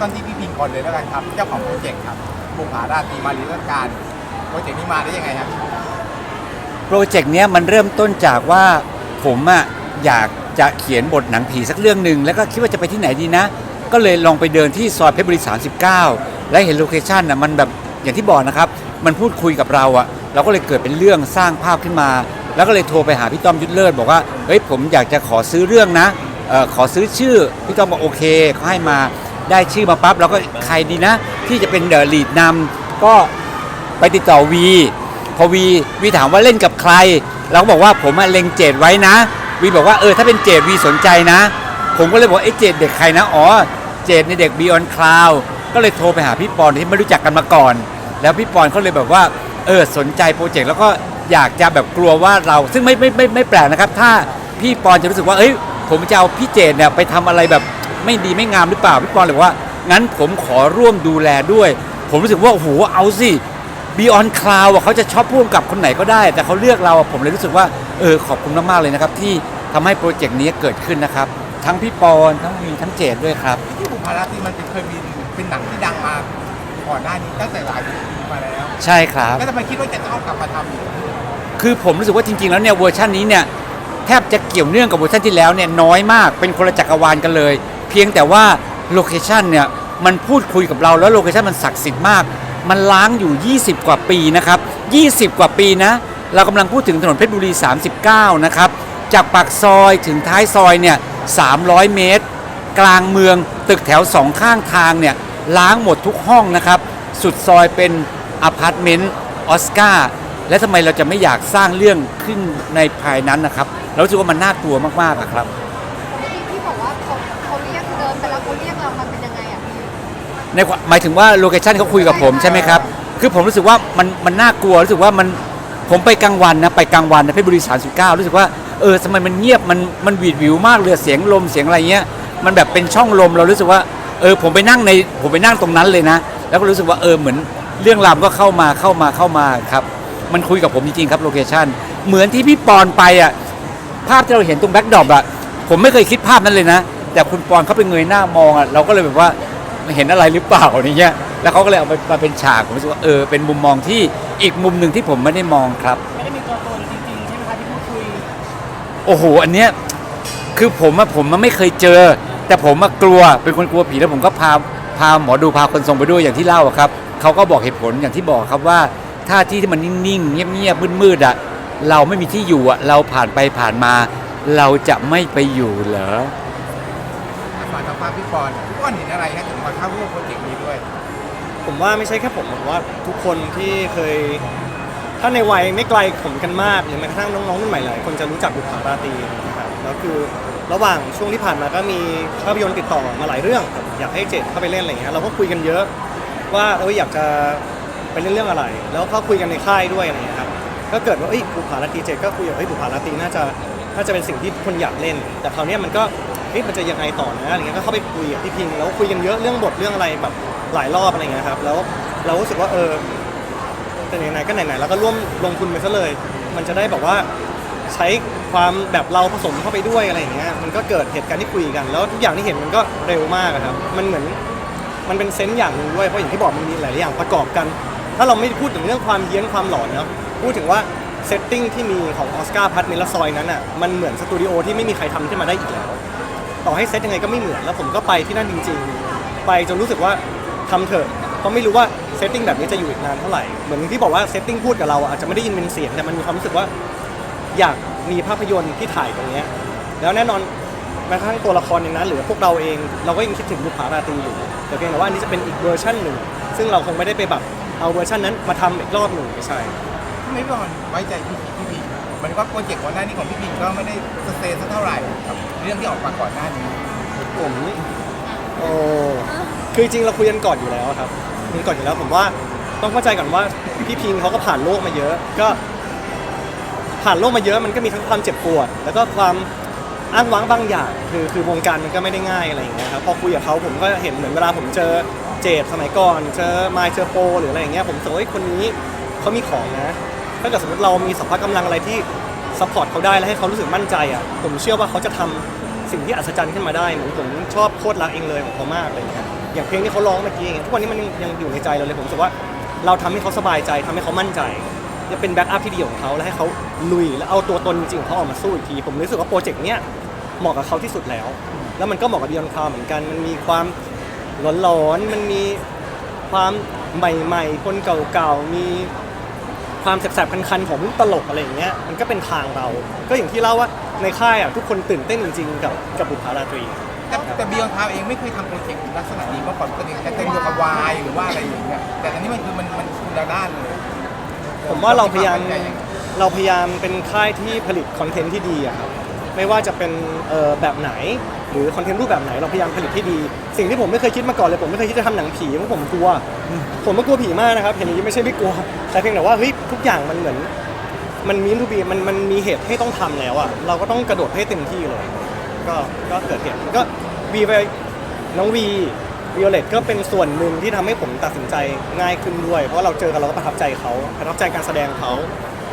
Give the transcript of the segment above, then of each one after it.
ต้นที่พี่พิงก่อนเลยแล้วกันครับ เจ้าของโปรเจกต์ครับบุกผาราตรีมารีรัชการโปรเจกต์นี้มาได้ยังไงครับโปรเจกต์เนี้ยมันเริ่มต้นจากว่าผมอะอยากจะเขียนบทหนังผีสักเรื่องหนึ่งแล้วก็คิดว่าจะไปที่ไหนดีนะ ก็เลยลองไปเดินที่ซอยเพชรบุรี 39 และเห็นโลเคชันอะมันแบบอย่างที่บอกนะครับ มันพูดคุยกับเราอะเราก็เลยเกิดเป็นเรื่องสร้างภาพขึ้นมา แล้วก็เลยโทรไปหาพี่ต้อมยุทธเลิศบอกว่าเฮ้ยผมอยากจะขอซื้อเรื่องนะออขอซื้อชื่อพี่ต้อมบอกโอเคเขาให้มา ได้ชื่อมาปั๊บเราก็ใครดีนะ ที่จะเป็นเดอะลีดนำก็ไปติดต่อวีพอวีวีถามว่าเล่นกับใคร เราก็บอกว่าผมอะเล็งเจดไว้นะ วีบอกว่าเออถ้าเป็นเจดวีสนใจนะ ผมก็เลยบอกเอ้เจดเด็กใครนะอ๋อเจดในเด็ก Beyond Cloud ก็เลยโทรไปหาพี่ปอนที่ไม่รู้จักกันมาก่อน แล้วพี่ปอนเขาเลยแบบว่าเออสนใจโปรเจกต์แล้วก็อยากจะแบบกลัวว่าเราซึ่งไม่ไม่ไม่ไม่แปลกนะครับ ถ้าพี่ปอนจะรู้สึกว่าเอ้ย ผมจะเอาพี่เจดเนี่ยไปทำอะไรแบบไม่ดีไม่งามหรือเปล่าพี่ปอนเลยบอกว่า งั้นผมขอร่วมดูแลด้วย ผมรู้สึกว่าโอ้โหเอาสิ Beyond Cloud อะเขาจะชอบพ่วงกับคนไหนก็ได้ แต่เขาเลือกเราอะผมเลยรู้สึกว่าเออขอบคุณมากๆเลยนะครับ ที่ทำให้โปรเจกต์นี้เกิดขึ้นนะครับ ทั้งพี่ปอนทั้งวีทั้งเจดด้วยครับที่บุกผาราตรีมันเป็นเคยมีเป็นหนังที่ดังมาก่อนหน้านี้ตั้งแต่หลายปีมาแล้ว ใช่ครับแล้วทำไมคิดว่าจะต้องกลับมาทำอีกคือผมรู้สึกว่าจริง ๆ แล้วเนี่ยเวอร์ชันนี้เนี่ย แทบจะเกี่ยวเนื่องกับเวอร์ชันที่แล้วเนี่ยน้อยมากเป็นคนละจักรวาลกันเลย เพียงแต่ว่าโลเคชันเนี่ยมันพูดคุยกับเราแล้วโลเคชันมันศักดิ์สิทธิ์มาก มันล้างอยู่ 20 กว่าปีนะครับ 20 กว่าปีนะ เรากำลังพูดถึงถนนเพชรบุรี 39 นะครับ จากปากซอยถึงท้ายซอยเนี่ย300 เมตร กลางเมืองตึกแถวสองข้างทางเนี่ยล้างหมดทุกห้องนะครับ สุดซอยเป็นอพาร์ตเมนต์ออสการ์และทำไมเราจะไม่อยากสร้างเรื่องขึ้นในภายนั้นนะครับ เรารู้สึกว่ามันน่ากลัวมากๆอะครับ ที่ที่บอกว่าเขาเขาเรียกเดินไปแล้วเขาเรียกเรามันเป็นยังไงอะพี่ในความหมายถึงว่าโลเคชันเขาคุยกับผมใช่ไหมครับ คือผมรู้สึกว่ามันมันน่ากลัวรู้สึกว่ามันผมไปกลางวันนะไปกลางวันนะเพชรบุรี39รู้สึกว่าเออทำไมมันเงียบมันมันหวีดหวิวมากเลยเสียงลมเสียงอะไรเงี้ย มันแบบเป็นช่องลมเรารู้สึกว่าเออผมไปนั่งในผมไปนั่งตรงนั้นเลยนะ แล้วก็รู้สึกว่าเออเหมือนเรื่องราวก็เข้ามาเข้ามาเข้ามาครับ มันคุยกับผมจริงๆครับโลเคชันเหมือนที่พี่ปอนไปอะ ภาพที่เราเห็นตรงแบ็กดรอปอะผมไม่เคยคิดภาพนั้นเลยนะ แต่คุณปอนเขาไปเงยหน้ามองอะเราก็เลยแบบว่าเห็นอะไรหรือเปล่าอย่างเงี้ยแล้วเขาก็เลยเอามามาเป็นฉากผมรู้สึกว่าเออเป็นมุมมองที่อีกมุมหนึ่งที่ผมไม่ได้มองครับ ไม่ได้มีตัวตนจริงๆใช่ไหมคะที่พูดคุยโอ้โหอันเนี้ยคือผมอะผมมันไม่เคยเจอ แต่ผมอะกลัวเป็นคนกลัวผีแล้วผมก็พาพาหมอดูพาคนทรงไปด้วยอย่างที่เล่าอะครับเขาก็บอกเหตุผลอย่างที่บอกครับว่าถ้าที่ที่มันนิ่งๆเงียบๆมืดๆอะ เราไม่มีที่อยู่อะเราผ่านไปผ่านมา เราจะไม่ไปอยู่เหรอมาทำภาพพี่ปอนพี่ปอนเห็นอะไรฮะถึงมาเข้าร่วมโปรเจกต์นี้ด้วย ผมว่าไม่ใช่แค่ผมผมว่าทุกคนที่เคย ถ้าในวัยไม่ไกลผมกันมากหรือแม้กระทั่งน้องๆรุ่นใหม่หลายคนจะรู้จักบุพการาตรีนะครับแล้วคือระหว่างช่วงที่ผ่านมาก็มีภาพยนตร์ติดต่อมาหลายเรื่องครับอยากให้เจดเข้าไปเล่นอะไรอย่างเงี้ยเราก็คุยกันเยอะ ว่าเอออยากจะไปเล่นเรื่องอะไร แล้วก็คุยกันในค่ายด้วยอะไรอย่างเงี้ยครับ ก็เกิดว่าเอ้ยบุพาราตรีเจดก็คุยว่าเฮ้ยบุพาราตรีน่าจะน่าจะเป็นสิ่งที่คนอยากเล่น แต่คราวนี้มันก็เฮ้ยมันจะยังไงต่อนะอะไรเงี้ยก็เข้าไปคุยกับพี่พิงแล้วคุยกันเยอะเรื่องบทเรื่องอะไรแบบหลายรอบอะไรเงี้ยครับแล้วเรารู้สึกว่าเออแต่ไหนๆก็ไหนๆแล้วก็ร่วมลงทุนไปซะเลย มันจะได้แบบว่าใช้ความแบบเราผสมเข้าไปด้วยอะไรอย่างเงี้ยมันก็เกิดเหตุการณ์ที่คุยกัน แล้วทุกอย่างที่เห็นมันก็เร็วมากอะครับมันเหมือนมันเป็นเซนส์อย่างหนึ่งด้วยเพราะอย่างที่บอกมันมีหลายอย่างประกอบกัน ถ้าเราไม่พูดถึงเรื่องความเฮี้ยนความหลอนเนาะ พูดถึงว่าเซตติ้งที่มีของออสการ์พัทเมลซอยนั้นอะมันเหมือนสตูดิโอที่ไม่มีใครทำขึ้นมาได้อีกแล้ว ต่อให้เซตยังไงก็ไม่เหมือนแล้วผมก็ไปที่นั่นจริง ๆ ไปจนรู้สึกว่าทำเถอะเพราะไม่รู้ว่าเซตติ้งแบบนี้จะอยู่อีกนานเท่าไหร่เหมือนที่บอกว่าเซตติ้งพูดกับเราอาจจะไม่ได้ยินเป็นเสียงแต่มันมีความรู้สึกว่า อยากมีภาพยนตร์ที่ถ่ายตรงนี้แล้วแน่นอนแม้กระทั่งตัวละครในนั้นหรือพวกเราเองเราก็ยังคิดถึงบุพาราตรีอยู่แต่เพียงแต่ว่าอันนี้จะเป็นอีกเวอร์ชันหนึ่งซึ่งเราคงไม่ได้ไปแบบเอาเวอร์ชันนั้นมาทำอีกรอบหนึ่งไม่ใช่ ไมพี่ปอนไว้ใจพี่พี่พิงมือนว่าโปรเจกต์ก่อนหน้านี้ของพี่พิงก็ไม่ได้สเตย์สักเท่าไหร่กับเรื่องที่ออกมาก่อนหน้านี้ ผมโอ้คือจริงๆเราคุยกันก่อนอยู่แล้วครับคุยกันก่อนอยู่แล้วผมว่าต้องเข้าใจก่อนว่าพี่พิงเขาก็ผ่านโลกมาเยอะ ก็ผ่านโลกมาเยอะมันก็มีทั้งความเจ็บปวด แล้วก็ความอ้างว้างบางอย่าง คือคือวงการมันก็ไม่ได้ง่ายอะไรอย่างเงี้ยครับพอคุยกับเขาผมก็เห็นเหมือนเวลาผมเจอเจดสมัยก่อนเจอไมเจอโปหรืออะไรอย่างเงี้ยผมรู้สึกว่าเฮ้ยคนนี้เขามีของนะ ถ้าเกิดสมมติเรามีสัมภาระกำลังอะไรที่ซัพพอร์ตเขาได้และให้เขารู้สึกมั่นใจอะผมเชื่อว่าเขาจะทำสิ่งที่อัศจรรย์ขึ้นมาได้เหมือนผมชอบโคตรรักเองเลยของเขามากอะไรอย่างเลยครับอย่างเพลงที่เขาร้องเมื่อกี้อย่างเงี้ยทุกวันนี้มันยังยังอยู่ในใจเราเลยผมรู้สึกว่าเราทำให้เขาสบายใจทำให้เขามั่นใจจะเป็นแบ็กอัพที่ดีของเขาและให้เขาลุยแล้วเอาตัวตนจริงๆของเขาออกมาสู้อีกทีผมรู้สึกว่าโปรเจกต์เนี้ยเหมาะกับเขาที่สุดแล้ว แล้วมันก็เหมาะกับ Beyond Cloud เหมือนกันมันมีความหลอนๆมันมีความใหม่ ๆ คนเก่าๆ มี ความแสบๆคันๆของมุกตลกอะไรอย่างเงี้ยมันก็เป็นทางเรา ก็อย่างที่เล่าว่าในค่ายอะทุกคนตื่นเต้นจริงๆกับกับบุพราตรี แต่แต่บียอนทาวเองไม่เคยทำโปรเจกต์ลักษณะนี้มาก่อนปกติจะเต้นเกี่ยวกับวายหรือว่าอะไรอย่างเงี้ยแต่อันนี้มันคือมันมันคนละด้านเลยผมว่าเราพยายามควตั้งใจยังไงเราพยายามเป็นค่ายที่ผลิตคอนเทนต์ที่ดีอะครับไม่ว่าจะเป็นเอ่อแบบไหน หรือคอนเทนต์รูปแบบไหนเราพยายามผลิตที่ดี สิ่งที่ผมไม่เคยคิดมาก่อนเลยผมไม่เคยคิดจะทำหนังผีเพราะผมกลัว ผมก็กลัวผีมากนะครับเห็นอย่างนี้ไม่ใช่ไม่กลัว แต่เพียงแต่ว่าเฮ้ยทุกอย่างมันเหมือน มันมีทูบีมันมันมีเหตุให้ต้องทำแล้วอะเราก็ต้องกระโดดให้เต็มที่เลย ก็ก็เกิดเหตุก็วีไปน้องวีวิโอเลตก็เป็นส่วนหนึ่งที่ทำให้ผมตัดสินใจง่ายขึ้นด้วย เพราะเราเจอกันเราก็ประทับใจเขาประทับใจการแสดงเขา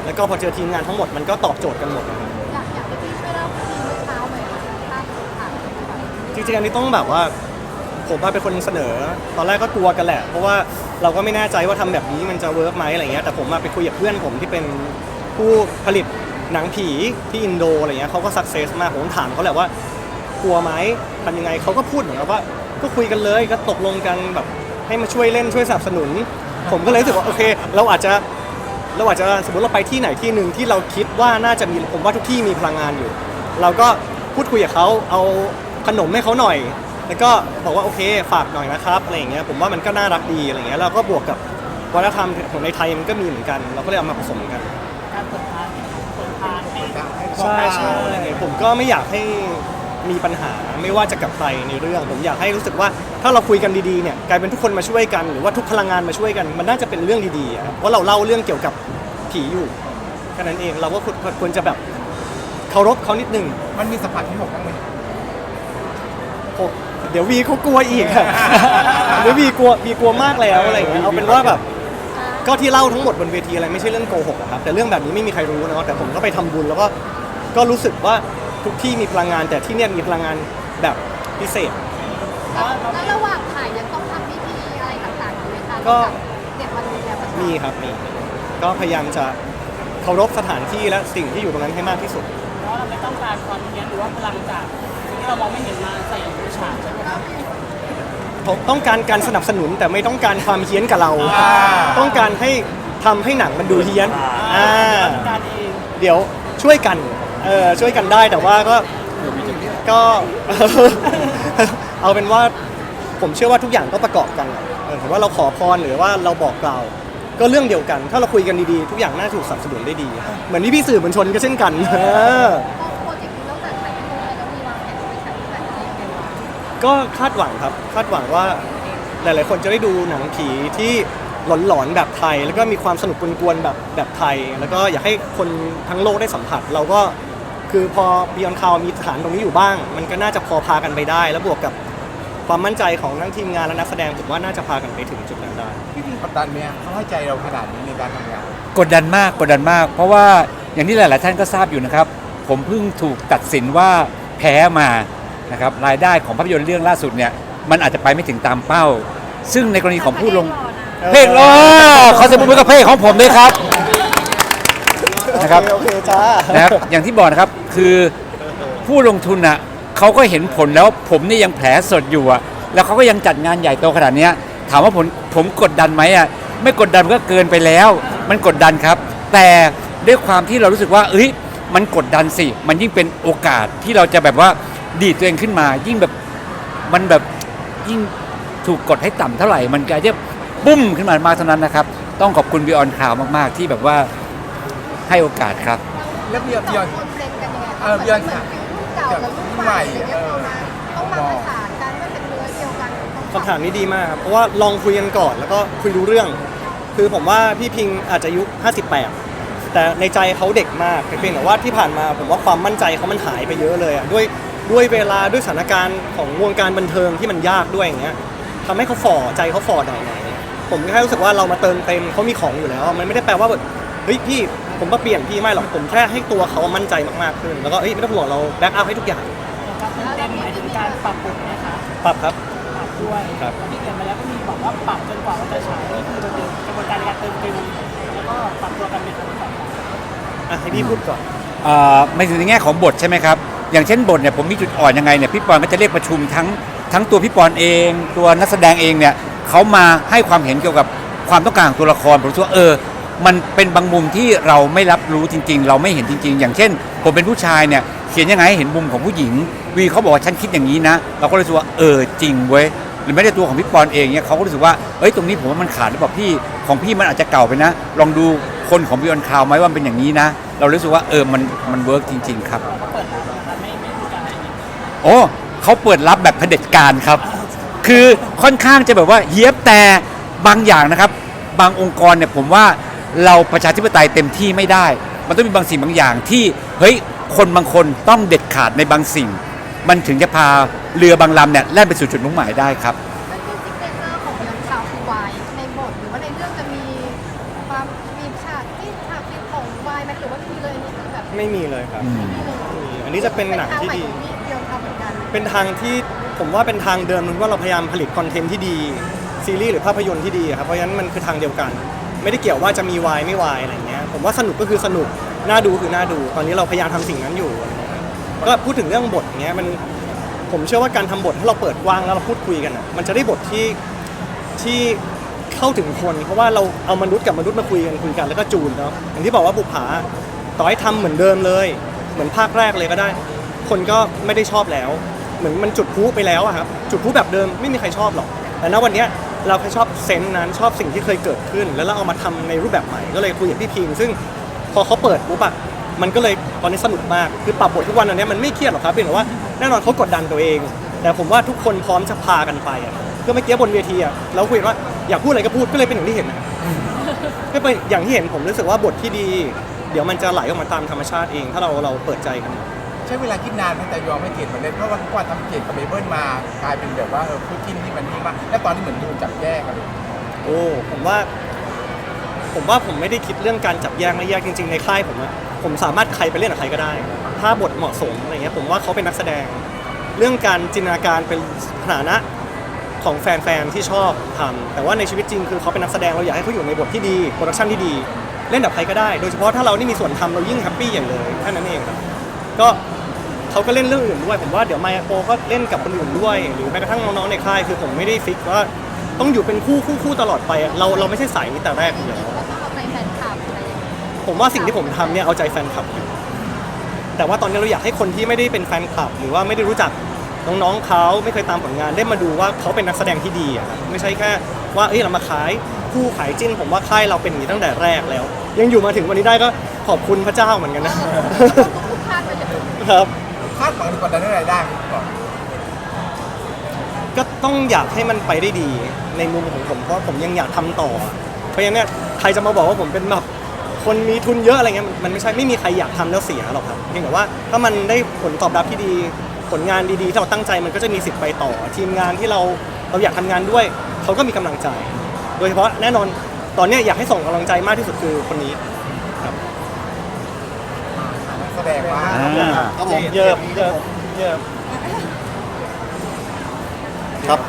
แล้วก็พอเจอทีมงานทั้งหมดมันก็ตอบโจทย์กันหมดนะครับ จริงๆอันนี้ต้องแบบว่า ผมว่าเป็นคนเสนอ ตอนแรกก็กลัวกันแหละ เพราะว่าเราก็ไม่แน่ใจว่าทำแบบนี้มันจะเวิร์กไหมอะไรเงี้ยแต่ผมมาไปคุยกับเพื่อนผมที่เป็นผู้ผลิตหนังผีที่อินโดอะไรเงี้ยเขาก็สักเซสมากผมถามเขาแหละว่ากลัวไหมทำยังไงเขาก็พูดเหมือนกับว่า ก็คุยกันเลยก็ตกลงกันแบบให้มาช่วยเล่นช่วยสนับสนุน ผมก็เลยรู้สึกว่าโอเค เราอาจจะเราอาจจะสมมติเราไปที่ไหนที่หนึ่งที่เราคิดว่าน่าจะมีผมว่าทุกที่มีพลังงานอยู่ เราก็พูดคุยกับเขาเอา ขนมให้เขาหน่อย แล้วก็บอกว่าโอเคฝากหน่อยนะครับอะไรอย่างเงี้ยผมว่ามันก็น่ารักดีอะไรเงี้ยเราก็บวกกับวัฒนธรรมของในไทยมันก็มีเหมือนกัน เราก็เลยเอามาผสมกันการเปิดทางเปิดทางให้ใช่ใช่ผมก็ไม่อยากให้มีปัญหาไม่ว่าจะกับใครในเรื่อง ผมอยากให้รู้สึกว่าถ้าเราคุยกันดีๆเนี่ยกลายเป็นทุกคนมาช่วยกันหรือว่าทุกพลังงานมาช่วยกันมันน่าจะเป็นเรื่องดีๆอะครับเพราะเราเล่าเรื่องเกี่ยวกับผีอยู่แค่นั้นเองเราก็ควรควรจะแบบเคารพเขานิดนึง มันมีสัมผัสที่หกบ้างไหม โอ้เดี๋ยววีเขากลัวอีกอะเดี๋ยววีกลัววีกลัวมากแล้วอะไรอย่างเงี้ยเอาเป็นว่าแบบก็ที่เล่าทั้งหมดบนเวทีอะไรไม่ใช่เรื่องโกหกอะครับแต่เรื่องแบบนี้ไม่มีใครรู้เนาะแต่ผมก็ไปทำบุญแล้วก็ก็รู้สึกว่าทุกที่มีพลังงาน แต่ที่เนี่ยมีพลังงานแบบพิเศษ แล้วระหว่างถ่ายยังต้องทำพิธีอะไรต่างๆอยู่ไหมคะก็ เด็กวันนี้แบบมีครับมีก็พยายามจะเคารพสถานที่และสิ่งที่อยู่ตรงนั้นให้มากที่สุด เพราะเราไม่ต้องการความเฮี้ยนหรือว่าพลังจากสิ่ง ที่เรามองไม่เห็นมาใส่ในฉากใช่ไหมครับผมต้องการการสนับสนุนแต่ไม่ต้องการความเฮี้ยนกับเรา ต้องการให้ทำให้หนังมันดูเฮี้ยนอ่าการเองเดี๋ยวช่วยกันเออช่วยกันได้แต่ว่าก็ก็เอาเป็นว่าผมเชื่อว่าทุกอย่างต้องประกอบกันอะเออถือว่าเราขอพรหรือว่าเราบอกกล่าว ก็เรื่องเดียวกัน ถ้าเราคุยกันดีๆ ทุกอย่างน่าถูกสนับสนุนได้ดี เหมือนที่พี่สื่อมวลชนก็เช่นกันเออ ก็คาดหวังครับ คาดหวังว่าหลาย ๆ คนจะได้ดูหนังผีที่หลอนๆแบบไทย แล้วก็มีความสนุกกวนๆแบบแบบไทย แล้วก็อยากให้คนทั้งโลกได้สัมผัส เราก็คือพอ Beyond Cloud มีฐานตรงนี้อยู่บ้าง มันก็น่าจะพอพากันไปได้ แล้วบวกกับความมั่นใจของทั้งทีมงานและนักแสดงผมว่าน่าจะพากันไปถึงจุดนั้นได้ พี่พิงกดดันเนี่ยเขาให้ใจเราขนาดนี้ในการทำงานกดดันมากกดดันมาก เพราะว่าอย่างที่หลาย ๆ ท่านก็ทราบอยู่นะครับ ผมเพิ่งถูกตัดสินว่าแพ้มา นะครับรายได้ของภาพยนตร์เรื่องล่าสุดเนี่ยมันอาจจะไปไม่ถึงตามเป้า ซึ่งในกรณีของผู้ลงเพลงล้อเขาจะพูดกับเพลงของผมด้วยครับ นะครับโอเคโอเคจ้านะครับอย่างที่บอกนะครับคือผู้ลงทุนอะเขาก็เห็นผลแล้วผมนี่ยังแผลสดอยู่อะแล้วเขาก็ยังจัดงานใหญ่โตขนาดเนี้ยถามว่าผมผมกดดันไหมอะไม่กดดันก็เกินไปแล้ว มันกดดันครับ แต่ด้วยความที่เรารู้สึกว่าเอ้ยมันกดดันสิ มันยิ่งเป็นโอกาสที่เราจะแบบว่า ดีดตัวเองขึ้นมา ยิ่งแบบมันแบบยิ่งถูกกดให้ต่ำเท่าไหร่ มันกลายจะปุ้มขึ้นมามากเท่านั้นนะครับ ต้องขอบคุณบิออนคาวมาก ๆ ที่แบบว่าให้โอกาสครับ แล้วบียอนสบียอองนคนเซ็นกันยังไงเออ Beyond เหมือนฟิลรุ่นเก่ากับรุ่นใหม่อะไรเงี้ยพอมาต้องมาประสานกันมันเป็นเนื้อเดียวกันต้องคำถามนี้ดีมากครับ เพราะว่าลองคุยกันก่อนแล้วก็คุยรู้เรื่อง คือผมว่าพี่พิงอาจจะอายุ 58 แต่ในใจเขาเด็กมากเพียงแต่ว่าที่ผ่านมาผมว่าความมั่นใจเขามันหายไปเยอะเลยอะด้วย ด้วยเวลาด้วยสถานการณ์ของวงการบันเทิงที่มันยากด้วยอย่างเงี้ยทำให้เขาฝ่อใจเขาฝ่อหน่อยหน่อยผมแค่รู้สึกว่าเรามาเติมเต็มเขามีของอยู่แล้ว มันไม่ได้แปลว่าแบบเฮ้ยพี่ผมมาเปลี่ยนพี่ไม่หรอกผมแค่ให้ตัวเขามั่นใจมากๆขึ้น แล้วก็เฮ้ยไม่ต้องห่วงเราแบ็กอัพให้ทุกอย่างนะครับเต็มหมายถึงการปรับบทนะคะปรับครับปรับด้วยครับที่เขียนมาแล้วก็มีบอกว่าปรับจนกว่ามันจะฉายนี่คือมันเป็นกระบวนการในการเติมเต็มแล้วก็ปรับตัวกันเป็นครั้งที่สองอะให้พี่พูดก่อนเอ่อไม่ถึงในแง่ของบทใช่ไหมครับ อย่างเช่นบทเนี่ยผมมีจุดอ่อนยังไงเนี่ยพี่ปอนก็จะเรียกประชุมทั้งทั้งตัวพี่ปอนเอง ตัวนักแสดงเองเนี่ยเขามาให้ความเห็นเกี่ยวกับความต้องการของตัวละครผมรู้สึกว่าเออ มันเป็นบางมุมที่เราไม่รับรู้จริง ๆ เราไม่เห็นจริง ๆ อย่างเช่น ผมเป็นผู้ชายเนี่ยเขียนยังไงให้เห็นมุมของผู้หญิง วีเขาบอกว่าฉันคิดอย่างนี้นะเราก็เลยรู้สึกว่าเออจริงเว้ยหรือแม้แต่ตัวของพี่ปอนเองเนี่ยเขาก็รู้สึกว่าเอ้ยตรงนี้ผมว่ามันขาดหรือเปล่าพี่ของพี่มันอาจจะเก่าไปนะ ลองดูคนของบิออนคาวไหมว่ามันเป็นอย่างนี้นะ เรารู้สึกว่าเออมันมันเวิร์กจริง ๆ ครับ โอ้เขาเปิดรับแบบเผด็จการครับ คือค่อนข้างจะแบบว่าเยียบแต่บางอย่างนะครับ บางองค์กรเนี่ยผมว่าเราประชาธิปไตยเต็มที่ไม่ได้ มันต้องมีบางสิ่งบางอย่างที่เฮ้ยคนบางคนต้องเด็ดขาดในบางสิ่ง มันถึงจะพาเรือบางลำเนี่ยแล่นไปสู่จุดมุ่งหมายได้ครับนั่นคือซิกเนเจอร์ของเรื่องข่าวคือวายในบทหรือว่าในเรื่องจะมีความมีฉากที่ฉากที่ของวายไหมหรือว่ามีเลยนี่คือแบบไม่มีเลยครับ อืมไม่มีเลยไม่มีอันนี้จะเป็นหนังที่ดี เป็นทางใหม่ของพี่ เป็นทางที่ผมว่าเป็นทางเดิมนึงว่าเราพยายามผลิตคอนเทนต์ที่ดีซีรีส์หรือภาพยนตร์ที่ดีครับเพราะฉะนั้นมันคือทางเดียวกัน ไม่ได้เกี่ยวว่าจะมีวายไม่วายอะไรเงี้ยผมว่าสนุกก็คือสนุกน่าดูคือน่าดู ตอนนี้เราพยายามทำสิ่งนั้นอยู่ก็พูดถึงเรื่องบทเงี้ยมันผมเชื่อว่าการทำบทถ้าเราเปิดกว้างแล้วเราพูดคุยกันอะมันจะได้บทที่ที่เข้าถึงคน เพราะว่าเราเอามนุษย์กับมนุษย์มาคุยกันคุยกันแล้วก็จูนเนาะอย่างที่บอกว่าบุผาต่อให้ทำเหมือนเดิมเลย เหมือนภาคแรกเลยก็ได้ คนก็ไม่ได้ชอบแล้ว เหมือนมันจุดพลุไปแล้วอะครับจุดพลุแบบเดิมไม่มีใครชอบหรอก แต่ณวันเนี้ยเราแค่ชอบเซนส์นั้นชอบสิ่งที่เคยเกิดขึ้น แล้วเราเอามาทำในรูปแบบใหม่ก็เลยคุยกับพี่พิงซึ่งพอเขาเปิดปุ๊บอะมันก็เลยตอนนี้สนุกมากคือปรับบททุกวันอันเนี้ยมันไม่เครียดหรอกครับเพียงแต่ว่าแน่นอนเขากดดันตัวเอง แต่ผมว่าทุกคนพร้อมจะพากันไปอะก็เมื่อกี้บนเวทีอะเราคุยกันว่าอยากพูดอะไรก็พูดก็เลยเป็นอย่างที่เห็นนะครับก็เป็นอย่างที่เห็นผมรู้สึกว่าบทที่ดี เดี๋ยวมันจะไหลออกมาตามธรรมชาติเอง ถ้าเราเราเปิดใจกัน ใช้เวลาคิดนานแต่ยอมให้เกตมาเล่นเพราะว่าก่อนทำเกตกับเบเบิลมากลายเป็นแบบว่าเออคู่จิ้นที่มันนี่มากและตอนนี้เหมือนดูจับแยกกันเลยโอ้ผมว่า ผมว่าผมไม่ได้คิดเรื่องการจับแยกไม่แยกจริง ๆ ในค่ายผมอะผมสามารถใครไปเล่นกับใครก็ได้ ถ้าบทเหมาะสมอะไรเงี้ยผมว่าเขาเป็นนักแสดง เรื่องการจินตนาการเป็นฐานะของแฟนๆที่ชอบทำแต่ว่าในชีวิตจริงคือเขาเป็นนักแสดงเราอยากให้เขาอยู่ในบทที่ดีโปรดักชันที่ดี เล่นกับใครก็ได้ โดยเฉพาะถ้าเรานี่มีส่วนทำเรายิ่งแฮปปี้อย่างเลยแค่นั้นเองครับ ก็เขาก็เล่นเรื่องอื่นด้วย ผมว่าเดี๋ยวไมโปก็เล่นกับคนอื่นด้วย หรือแม้กระทั่งน้องๆในค่ายคือผมไม่ได้ฟิกว่าต้องอยู่เป็นคู่คู่คู่ตลอดไปอะเราเราไม่ใช่สายนี้แต่แรกอยู่แล้วก็ต้องเอาใจแฟนคลับอะไรอย่างเงี้ยผมว่าสิ่งที่ผมทำเนี่ยเอาใจแฟนคลับอยู่แต่ว่าตอนนี้เราอยากให้คนที่ไม่ได้เป็นแฟนคลับ หรือว่าไม่ได้รู้จักน้องๆเขาไม่เคยตามผลงานได้มาดูว่าเขาเป็นนักแสดงที่ดีอะครับไม่ใช่แค่ว่าเอ้ยเรามาขายคู่ขายจิ้น ผมว่าค่ายเราเป็นอย่างนี้ตั้งแต่แรกแล้ว ยังอยู่มาถึงวันนี้ได้ก็ขอบคุณพระเจ้าเหมือนกันนะทุก คาดไปจะถึงครับคาดหวังหรือกดดันเรื่องรายได้ไหมก่อนก็ต้องอยากให้มันไปได้ดีในมุมของผมเพราะผมยังอยากทำต่อ เพราะฉะนั้นเนี่ยใครจะมาบอกว่าผมเป็นแบบคนมีทุนเยอะอะไรเงี้ยมันมันไม่ใช่ไม่มีใครอยากทำแล้วเสียหรอกครับเพียงแต่ว่าถ้ามันได้ผลตอบรับที่ดีผลงานดีๆที่เราตั้งใจมันก็จะมีสิทธิ์ไปต่อ ทีมงานที่เราเราอยากทำงานด้วยเขาก็มีกำลังใจ โดยเฉพาะแน่นอนตอนเนี้ยอยากให้ส่งกำลังใจมากที่สุดคือคนนี้ครับนักแส ดงว่าอ่า ครับผมเยิบเยิบเยิบครับ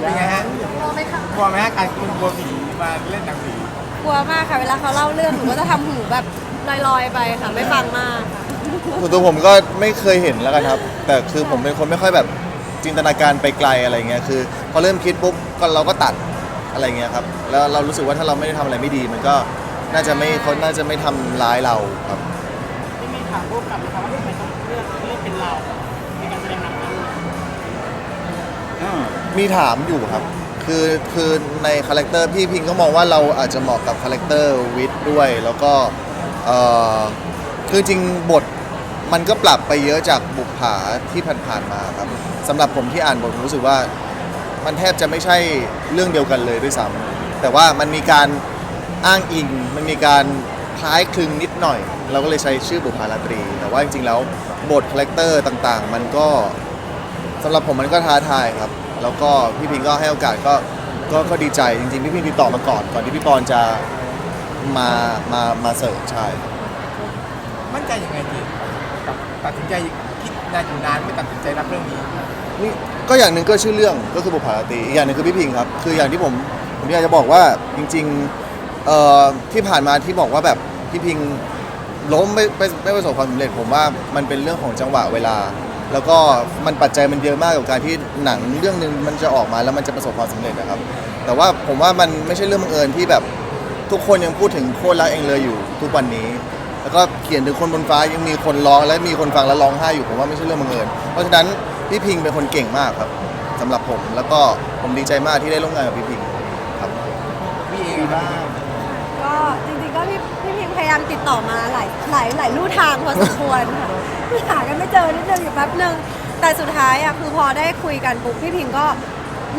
เป็นไงฮะพอไหมคะกลัวไหมฮะการคุณกลัวผีมาเล่นหนังผีกลัวมากค่ะ เวลาเขาเล่าเรื่องหนูก็จะทำหูแบบลอยๆไปค่ะ ไม่ฟังมากค่ะ ส่วนตัวผมก็ไม่เคยเห็นแล้วกันครับ แต่คือผมเป็นคนไม่ค่อยแบบจินตนาการไปไกลอะไรเงี้ยคือ พอเริ่มคิดปุ๊บก็เราก็ตัดอะไรเงี้ยครับแล้วเรารู้สึกว่าถ้าเราไม่ได้ทำอะไรไม่ดี มันก็น่าจะไม่เขาน่าจะไม่ทำร้ายเราครับที่มีถามพว กกลับนะครับว่าทำไมต้องเลือกเลือกเป็นเราในการแสดงหนังเรื่องนี้มีถามอยู่ครับ คือคือในคาแรคเตอร์พี่พิงก็มองว่าเราอาจจะเหมาะกับคาแรคเตอร์วิทย์ด้วย แล้วก็เอ่อคือจริงบทมันก็ปรับไปเยอะจากบุกผาที่ผ่านๆมาครับสำหรับผมที่อ่านบทผมรู้สึกว่า มันแทบจะไม่ใช่เรื่องเดียวกันเลยด้วยซ้ำแต่ว่ามันมีการอ้างอิง มันมีการ คล้ายคลึงนิดหน่อย เราก็เลยใช้ชื่อบุพาราตรี แต่ว่าจริงๆแล้วบทคาแรคเตอร์ต่างๆ มันก็สำหรับผมมันก็ท้าทายครับ แล้วก็พี่พิงก็ให้โอกาสก็ก็ก็ดีใจจริงๆพี่พิงติดต่อมาก่อนก่อนที่พี่ปอนจะมามามาเสิร์ฟใช่มั่นใจยังไงดีกับตัดสินใจคิดนานอยู่นานไม่ตัดสินใจรับเรื่องนี้นี่ก็อย่างหนึ่งก็ชื่อเรื่องก็คือบุพาราตรีอีกอย่างหนึ่งคือพี่พิงครับ คืออย่างที่ผมผมอยากจะบอกว่าจริงๆเอ่อที่ผ่านมาที่บอกว่าแบบ พี่พิงล้มไม่ไม่ไม่ประสบความสำเร็จผมว่ามันเป็นเรื่องของจังหวะเวลา แล้วก็มันปัจจัยมันเยอะมากกับการที่หนังเรื่องหนึ่งมันจะออกมาแล้วมันจะประสบความสำเร็จนะครับ แต่ว่าผมว่ามันไม่ใช่เรื่องบังเอิญที่แบบทุกคนยังพูดถึงโคตรรักเองเลยอยู่ทุกวันนี้ แล้วก็เขียนถึงคนบนฟ้ายังมีคนร้องและมีคนฟังแล้วร้องไห้อยู่ผมว่าไม่ใช่เรื่องบังเอิญเพราะฉะนั้นพี่พิงเป็นคนเก่งมากครับสำหรับผมแล้วก็ผมดีใจมากที่ได้ร่วมงานกับพี่พิงครับพี่เองบ้างก็จริงๆก็พี่พี่พิมพยายามติดต่อมาหลายหลายหลายลู่ทางพอสมควรค่ะหากันไม่เจอนิดนึงอยู่แป๊บนึง แต่สุดท้ายอะคือพอได้คุยกันปุ๊บพี่พิมก็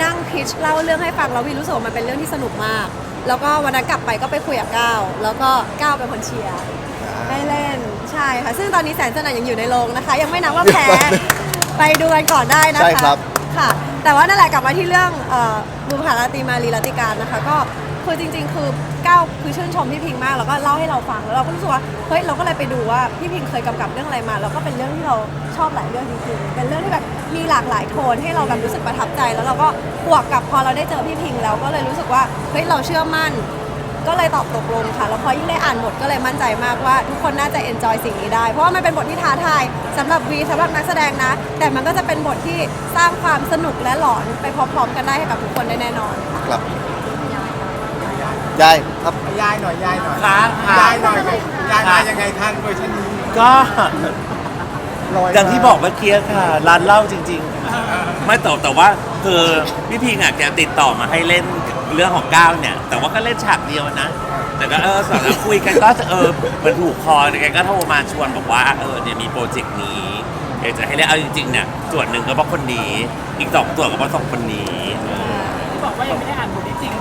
นั่งพิชเล่าเรื่องให้ฟังแล้ววิรู้สึกว่ามันเป็นเรื่องที่สนุกมาก แล้วก็วันนั้นกลับไปก็ไปคุยกับก้าวแล้วก็ก้าวเป็นคนเชียร์ให้เล่นใช่ค่ะ ซึ่งตอนนี้แสนสนั่นยังอยู่ในโรงนะคะ ยังไม่นับว่าแพ้ไปดูกันก่อนได้นะคะใช่ครับค่ะ แต่ว่านั่นแหละกลับมาที่เรื่องเอ่อบุพการาตรีมารีรัตติการนะคะ ก็ คือจริง ๆ คือก้าวคือชื่นชมพี่พิงมากแล้วก็เล่าให้เราฟังแล้วเราก็รู้สึกว่าเฮ้ยเราก็เลยไปดูว่าพี่พิงเคยกำกับเรื่องอะไรมา แล้วก็เป็นเรื่องที่เราชอบหลายเรื่องจริงๆเป็นเรื่องที่แบบมีหลากหลายโทนให้เราแบบรู้สึกประทับใจ แล้วเราก็บวกกับพอเราได้เจอพี่พิงแล้วก็เลยรู้สึกว่าเฮ้ยเราเชื่อมั่น ก็เลยตอบตกลงค่ะ แล้วพอยิ่งได้อ่านบทก็เลยมั่นใจมากว่า ทุกคนน่าจะเอนจอยสิ่งนี้ได้ เพราะว่ามันเป็นบทที่ท้าทายสำหรับวีสำหรับนักแสดงนะ แต่มันก็จะเป็นบทที่สร้างความสนุกและหลอนไปพร้อมๆกันได้ให้กับทุกคนได้แน่นอนค่ะครับ ยายครับ ยายหน่อยยายหน่อยครับยายหน่อยยายมายังไงท่านเวอร์ชันนี้ก็อย่างที่บอกเมื่อกี้ค่ะ ร้านเหล้าจริง ๆ ไม่แต่แต่ว่าคือพี่พิงอะแกติดต่อมาให้เล่นเรื่องของก้าวเนี่ย แต่ว่าก็เล่นฉากเดียวนะ แต่ก็เออสำหรับคุยกันก็เออมันถูกคอแกก็โทรมาชวนบอกว่าเออเนี่ยมีโปรเจกต์นี้อยากจะให้เล่นเอาจริงๆเนี่ยส่วนหนึ่งก็เพราะคนนี้ อีกสองส่วนก็เพราะสองคนนี้เออที่บอกว่ายังไม่ได้อ่านบทที่จริง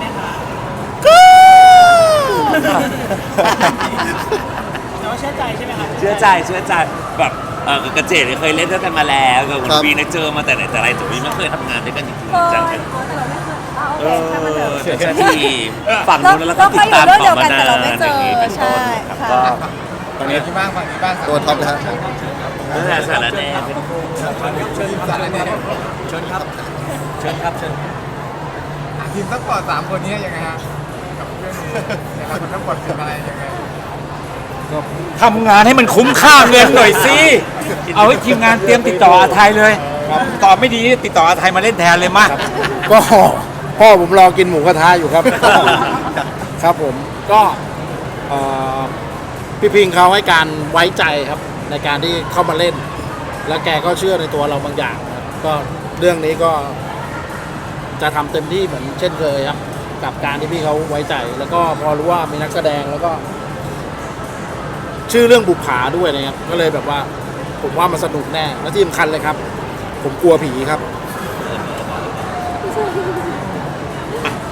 นะคะ แต่ว่าเชื่อใจใช่ไหมคะเชื่อใจเชื่อใจแบบเออกับกระเจดเนี่ยเคยเล่นด้วยกันมาแล้วกับคุณครับวีเนี่ยเจอมาแต่ไหนแต่ไรแต่วีไม่เคยทำงานด้วยกันจริงเคยๆจังแต่กันเราไม่เคยเอาโอเอเคอทำมาเถอะเดี๋ยวจะทีฝั่งนู้นแล้วเราก็ติดตามเราเคยอยู่ต่อมาเรื่องเดียวกันแต่นาเราไม่นเจออย่างนี้เป็นต้นใช่ครับค่ะก็ฝั่งนี้บ้างฝั่งนี้บ้างตัวท็อปนะฮะนั่นแหละสารแหน่เชิญสารเนี่ยเชิญครับ เชิญครับเชิญทีมซัพพอร์ตสามคนนี้ยังไงฮะกับเรื่อง นี้แต่ละคนซัพพอร์ตเป็นอะไรยังไงทำงานให้มันคุ้มค่าเงินหน่อยสิ เอาให้ทีมงานเตรียมติดต่ออาไทยเลยติดต่อไม่ดีติดต่ออาไทยมาเล่นแทนเลยมาก็พ่อผมรอกินหมูกระทะอยู่ครับ ครับผมก็เอ่อพี่พิงเขาให้การไว้ใจครับ ในการที่เข้ามาเล่น แล้วแกก็เชื่อในตัวเราบางอย่างครับก็เรื่องนี้ก็จะทำเต็มที่เหมือนเช่นเคยครับ กับการที่พี่เขาไว้ใจ แล้วก็พอรู้ว่ามีนักแสดงแล้วก็ ชื่อเรื่องบุปผาด้วยนะครับก็เลยแบบว่า ผมว่ามันสนุกแน่และที่สำคัญเลยครับ ผมกลัวผีครับ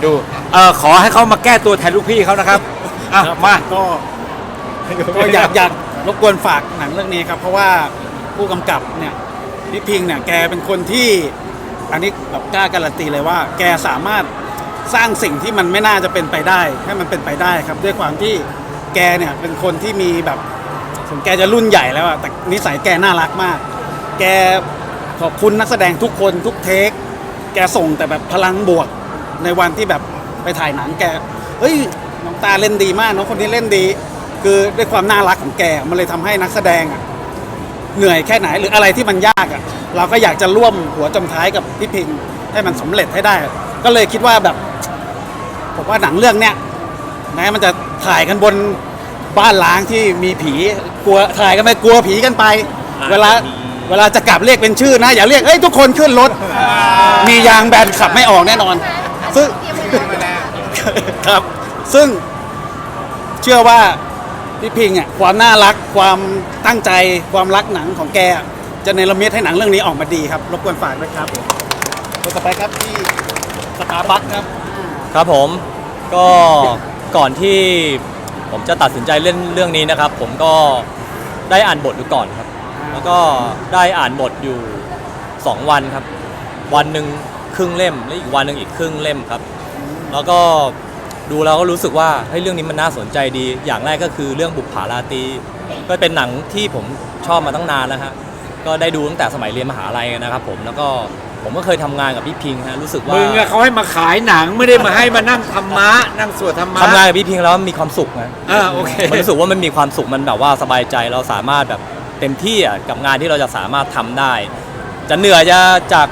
ดูเออขอให้เขามาแก้ตัวแทนลูกพี่เขานะครับอะมา ก็ก็อยากอยากรบกวนฝากหนังเรื่องนี้ครับ เพราะว่าผู้กำกับเนี่ยพี่พิงเนี่ยแกเป็นคนที่ อันนี้แบบกล้าการันตีเลยว่า แกสามารถ สร้างสิ่งที่มันไม่น่าจะเป็นไปได้ ให้มันเป็นไปได้ครับ ด้วยความที่แกเนี่ยเป็นคนที่มีแบบถึงแกจะรุ่นใหญ่แล้วอะแต่นิสัยแกน่ารักมาก แกขอบคุณนักแสดงทุกคนทุกเทค แกส่งแต่แบบพลังบวกในวันที่แบบไปถ่ายหนังแกเฮ้ยน้องตาเล่นดีมากน้องคนนี้เล่นดี คือด้วยความน่ารักของแกมันเลยทำให้นักแสดงอะเหนื่อยแค่ไหนหรืออะไรที่มันยากอะเราก็อยากจะร่วมหัวจมท้ายกับพี่พิงให้มันสำเร็จให้ได้ ก็เลยคิดว่าแบบ ผมว่าหนังเรื่องเนี้ยแม้มันจะถ่ายกันบนบ้านล้างที่มีผีกลัวถ่ายกันไปกลัวผีกันไปเวลาเวลาจะกลับเรียกเป็นชื่อนะ อย่าเรียกเอ้ยทุกคนขึ้นรถ มียางแบนขับไม่ออกแน่นอน ซึ่งเตรียมไว้แล้วครับ ซึ่งเชื่อว่าพี่พิงอะความน่ารักความตั้งใจความรักหนังของแกอะจะเนรมิตให้หนังเรื่องนี้ออกมาดีครับ รบกวนฝากด้วยครับคนต่อไปครับที่ สตาร์บัคครับ ครับผมก็ก่อนที่ผมจะตัดสินใจเล่นเรื่องนี้นะครับ ผมก็ได้อ่านบทดูก่อนครับ แล้วก็ได้อ่านบทอยู่ 2 วันครับ วันหนึ่งครึ่งเล่มและอีกวันหนึ่งอีกครึ่งเล่มครับ แล้วก็ดูแล้วก็รู้สึกว่าเฮ้ยเรื่องนี้มันน่าสนใจดี อย่างแรกก็คือเรื่องบุปผาราตรีก็เป็นหนังที่ผมชอบมาตั้งนานแล้วฮะก็ได้ดูตั้งแต่สมัยเรียนมหาลัยนะครับ ผมแล้วก็ ผมก็เคยทำงานกับพี่พิงค์ฮะรู้สึกว่ามึงอะเขาให้มาขายหนังไม่ได้มาให้มานั่งธรรมะ นั่งสวดธรรมะทำงานกับพี่พิงค์แล้วมีความสุขนะอ่าโอเคมันรู้สึกว่ามันมีความสุขมันแบบว่าสบายใจเราสามารถแบบเต็มที่อะกับงานที่เราจะสามารถทำได้ จะเหนื่อยจะจาก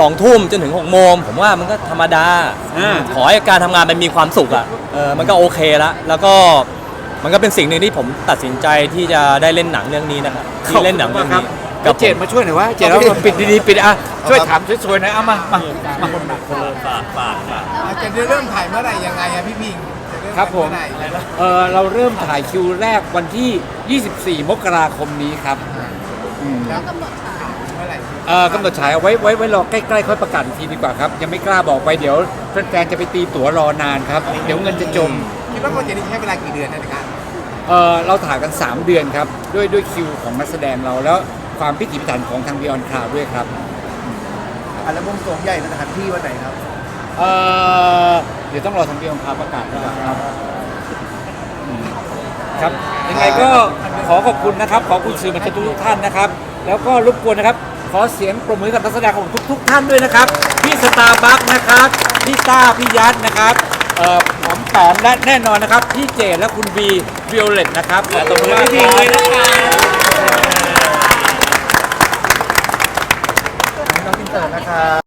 สองทุ่มจนถึงหกโมงผมว่ามันก็ธรรมดา อ่า ขอให้การทำงานมันมีความสุขอะเออมันก็โอเคละแล้วก็มันก็เป็นสิ่งหนึ่งที่ผมตัดสินใจที่จะได้เล่นหนังเรื่องนี้นะครับที่เล่นหนังเรื่องนี้กักับ บเจดมาช่วยหน่อยวะเจดเราปิดดีๆปิดอะช่วยถามสวยๆหน่อยเอามามามาฝากฝากฝากอาจจะได้เริ่มถ่ายเมื่อไหร่ยังไงอะพี่พิงจะเมครับผมถ่ายเมื่อไหร่เออเราเริ่มถ่ายคิวแรกวันที่ 24 มกราคมนี้ครับอืมแล้วกำหนดฉายเมื่อไหร่เออกำหนดฉายเอาไว้ไว้ไว้รอใกล้ๆค่อยประกาศอีกทีดีกว่าครับยังไม่กล้าบอกไปเดี๋ยวแฟนๆจะไปตีตั๋วรอนานครับเดี๋ยวเงินจะจม คิดว่าโปรเจกต์นี้ใช้เวลากี่เดือนในการ เออเราถ่ายกัน 3 เดือนครับ ด้วยด้วยคิวของนักแสดงเราแล้ว ความพิถีพิถันของทาง Beyond Cloud ด้วยครับ อันแล้ววงสงใหญ่สถานที่วันไหนครับ เออเดี๋ยวต้องรอทาง Beyond Cloud ประกาศดีกว่าครับอืมครับยังไงก็ขอขอบคุณนะครับ ขอบคุณสื่อมวลชนทุกๆท่านนะครับ แล้วก็รบกวนนะครับ ขอเสียงปรบมือกับนักแสดงของทุก ๆ ท่านด้วยนะครับ พี่สตาร์บัคนะครับพี่ต้าพี่ยัดนะครับเอ่อผมแปมและแน่นอนนะครับพี่เจดและคุณบีวิโอเลตนะครับขอบคุณมากครับินเตอร์นะครับ